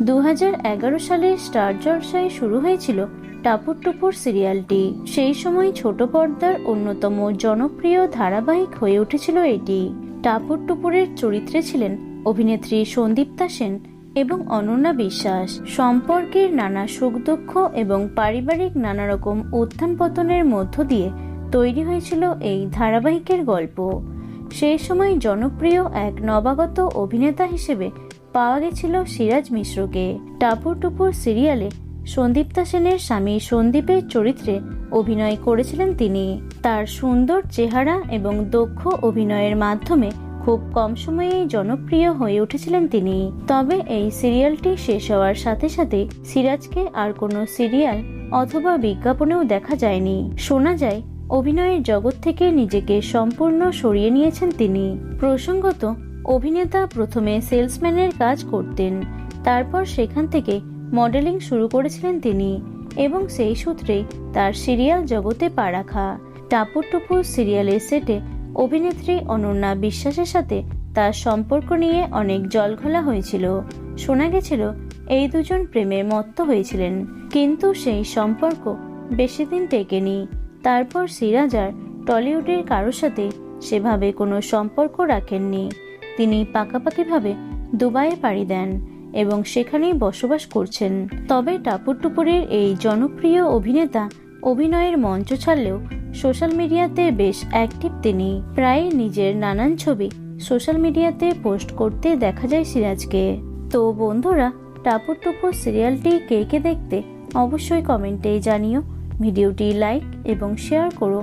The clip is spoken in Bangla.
দু সালে স্টার জলসায় শুরু হয়েছিল টাপুর টুপুর সিরিয়ালটি। সেই সময় ছোট পর্দার অন্যতম জনপ্রিয় ধারাবাহিক হয়ে উঠেছিল এটি। টাপুর টুপুরের চরিত্রে ছিলেন অভিনেত্রী সন্দীপ্তা সেন এবং অনন্যা বিশ্বাস। সম্পর্কের নানা সুখ দুঃখ এবং পারিবারিক নানা রকম উত্থান পতনের মধ্য দিয়ে তৈরি হয়েছিল এই ধারাবাহিকের গল্প। সেই সময় জনপ্রিয় এক নবাগত অভিনেতা হিসেবে পাওয়া গেছিল সিরাজ মিশ্রকে। টাপুর টুপুর সিরিয়ালে সন্দীপ্তা সেনের স্বামী সন্দীপের চরিত্রে অভিনয় করেছিলেন তিনি। তার সুন্দর চেহারা এবং দক্ষ অভিনয়ের মাধ্যমে খুব কম সময়েই জনপ্রিয় হয়ে উঠেছিলেন তিনি। তবে এই সিরিয়ালটি শেষ হওয়ার সাথে সাথে সিরাজকে আর কোনো সিরিয়াল অথবা বিজ্ঞাপনেও দেখা যায়নি। শোনা যায়, অভিনয়ের জগৎ থেকে নিজেকে সম্পূর্ণ সরিয়ে নিয়েছেন তিনি। প্রসঙ্গত অভিনেতা প্রথমে সেলসম্যানের কাজ করতেন। তারপর সেখান থেকে মডেলিং শুরু করেছিলেন তিনি এবং সেই সূত্রে তার সিরিয়াল জগতে পা রাখা। টাপুর টুপুর সিরিয়ালের সেটে অভিনেত্রী অনন্যা বিশ্বাসের সাথে তার সম্পর্ক নিয়ে অনেক জলঘোলা হয়েছিল। শোনা গেছিল, এই দুজন প্রেমে মত্ত হয়েছিলেন, কিন্তু সেই সম্পর্ক বেশি দিন টেকেনি। তারপর সিরাজার টলিউডের কারোর সাথে সেভাবে কোনো সম্পর্ক রাখেননি। তিনি পাকাপাকিভাবে দুবাইয়ে পাড়ি দেন এবং সেখানেই বসবাস করছেন। তবে টাপুর টুপুরের এই জনপ্রিয় অভিনেতা অভিনয়ের মঞ্চ ছাড়লেও সোশ্যাল মিডিয়াতে বেশ অ্যাক্টিভ তিনি। প্রায় নিজের নানান ছবি সোশ্যাল মিডিয়াতে পোস্ট করতে দেখা যায় সিরাজকে। তো বন্ধুরা টাপুর টুপুর সিরিয়ালটি কে কে দেখতে অবশ্যই কমেন্টে জানিও। ভিডিওটি লাইক এবং শেয়ার করো।